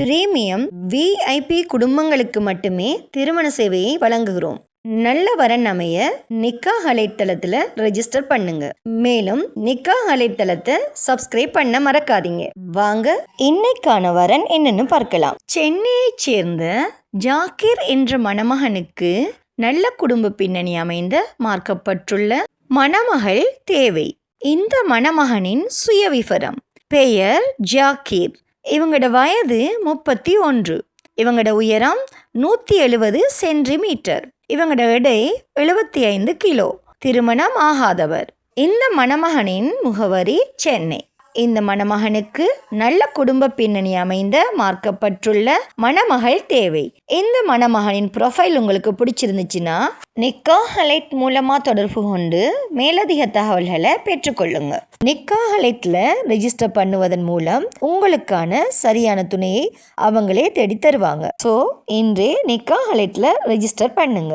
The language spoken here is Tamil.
பிரீமியம் விஐபி குடும்பங்களுக்கு மட்டுமே திருமண சேவையை வழங்குகிறோம். நல்ல வரன் அமைய நிக்கா அலைத்தளத்தில் ரெஜிஸ்டர் பண்ணுங்க. மேலும் நிக்கா அலைத்தளத்தை சப்ஸ்கிரைப் பண்ண மறக்காதீங்க. வாங்க இன்னைக்கான வரன் என்னன்னு பார்க்கலாம். சென்னையைச் சேர்ந்த ஜாக்கிர் என்ற மணமகனுக்கு நல்ல குடும்ப பின்னணி அமைந்த மார்க்கப்பட்டுள்ள மணமகள் தேவை. இந்த மணமகனின் சுயவிவரம் பெயர் ஜாக்கீர். இவங்களோட வயது முப்பத்தி ஒன்று. இவங்களோட உயரம் நூற்றி எழுபது சென்டிமீட்டர். இவங்களோட எடை எழுபத்தி ஐந்து கிலோ. திருமணம் ஆகாதவர். இந்த மணமகனின் முகவரி சென்னை. இந்த மணமகனுக்கு நல்ல குடும்ப பின்னணி அமைந்த மார்க்கப்பட்டுள்ள மணமகள் தேவை. இந்த மணமகனின் ப்ரொஃபைல் உங்களுக்கு பிடிச்சிருந்துச்சுன்னா நிக்கா ஹலைட் தொடர்பு கொண்டு மேலதிக தகவல்களை பெற்றுக்கொள்ளுங்க. நிக்கா ஹலைட்ல ரெஜிஸ்டர் பண்ணுவதன் மூலம் உங்களுக்கான சரியான துணையை அவங்களே தேடி தருவாங்க ஸோ இன்றே நிக்கா ஹலைட்ல ரெஜிஸ்டர் பண்ணுங்க.